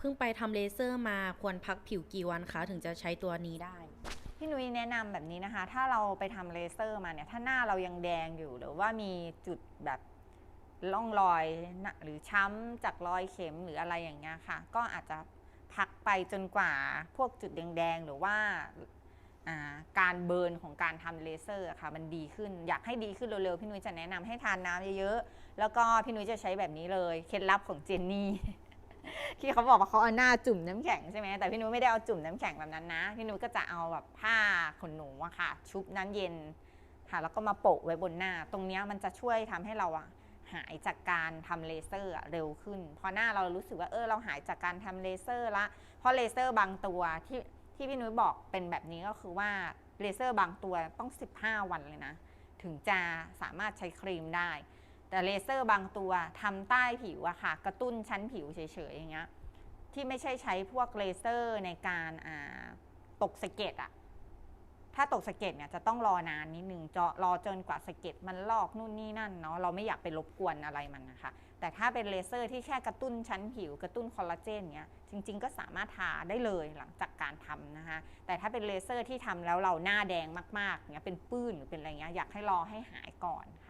เพิ่งไปทำเลเซอร์มาควรพักผิวกี่วันคะถึงจะใช้ตัวนี้ได้พี่นุ้ยแนะนำแบบนี้นะคะ ถ้าเราไปทำเลเซอร์มาเนี่ย ถ้าหน้าเรายังแดงอยู่หรือว่ามีจุดแบบร่องรอยนะหรือช้ำจากรอยเข็มหรืออะไรอย่างเงี้ยค่ะ ก็อาจจะพักไปจนกว่าพวกจุดแดงๆหรือว่าการเบิร์นของการทำเลเซอร์ค่ะ มันดีขึ้นอยากให้ดีขึ้นเร็วๆ พี่นุ้ยจะแนะนำให้ทานน้ำเยอะๆ แล้วก็พี่นุ้ยจะใช้แบบนี้เลย เคล็ดลับของเจนนี่ ที่เขาบอกว่าเขาเอาหน้าจุ่มน้ำแข็งใช่ไหมแต่พี่นุ้ยไม่ได้เอาจุ่มน้ำแข็งแบบนั้นนะพี่นุ้ยก็จะเอาแบบผ้าขนหนูอะค่ะ ชุบน้ำเย็นค่ะ แล้วก็มาโปะไว้บนหน้า ตรงนี้มันจะช่วยทำให้เราอะหายจากการทำเลเซอร์เร็วขึ้น พอหน้าเรารู้สึกว่าเออเราหายจากการทำเลเซอร์ละ เพราะเลเซอร์บางตัวที่ที่พี่นุ้ยบอกเป็นแบบนี้ก็คือว่าเลเซอร์บางตัวต้อง 15 วันเลยนะ ถึงจะสามารถใช้ครีมได้ แต่เลเซอร์บางตัวทำใต้ผิวอะค่ะ กระตุ้นชั้นผิวเฉยๆอย่างเงี้ยที่ไม่ใช่ใช้พวกเลเซอร์ในการตกสะเก็ดอะถ้าตกสะเก็ดเนี่ยจะต้องรอนานนิดนึงจะรอจนกว่าสะเก็ดมันลอกนู่นนี่นั่นเนาะเราไม่อยากไปรบกวนอะไรมันนะคะ แต่ถ้าเป็นเลเซอร์ที่แค่กระตุ้นชั้นผิว กระตุ้นคอลลาเจนเนี้ยจริง ๆ ก็สามารถทาได้เลยหลังจากการทำนะคะ แต่ถ้าเป็นเลเซอร์ที่ทำแล้วเราหน้าแดงมากๆเนี้ยเป็นปื้นหรือเป็นอะไรเงี้ยอยากให้รอให้หายก่อนค่ะ